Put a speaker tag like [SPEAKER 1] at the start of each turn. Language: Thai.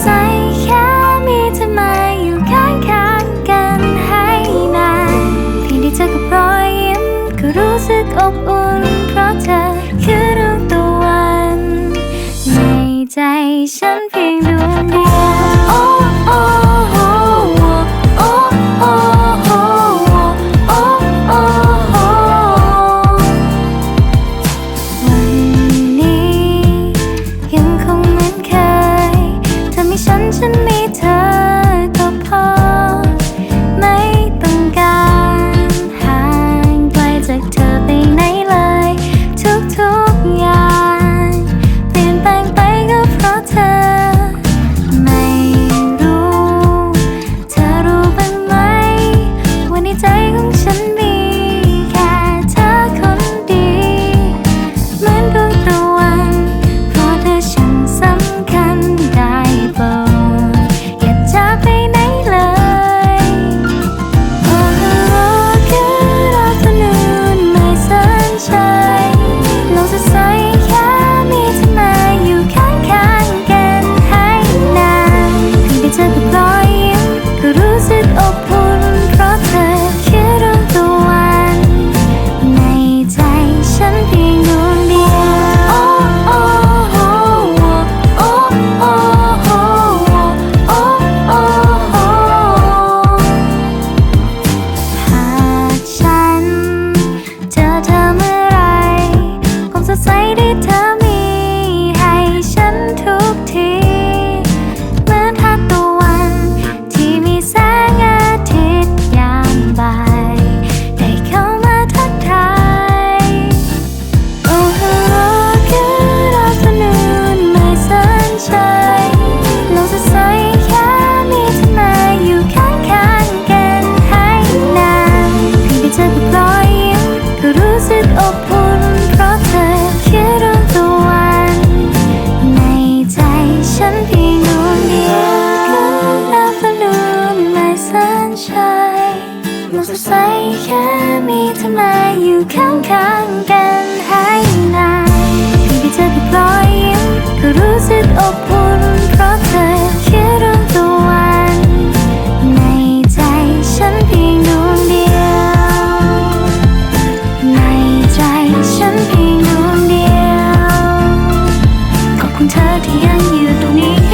[SPEAKER 1] ใสแค่มีเธอมอยู่ข้างข้กันให้นานเพียงได้เจอกับรอยยมก็รู้สึกอบอุ่น เพราะเธอคือดวงตะวันในใจฉันเพียง มีทำไมอยู่ข้างๆกันให้นานเพียงแค่เธอเปิดรอยยิ้มก็รู้สึกอบอุ่นเพราะเธอคือดวงตะวัน ในใจฉันเพียงดวงเดียว ในใจฉันเพียงดวงเดียว ขอบคุณเธอที่ยังอยู่ตรงนี้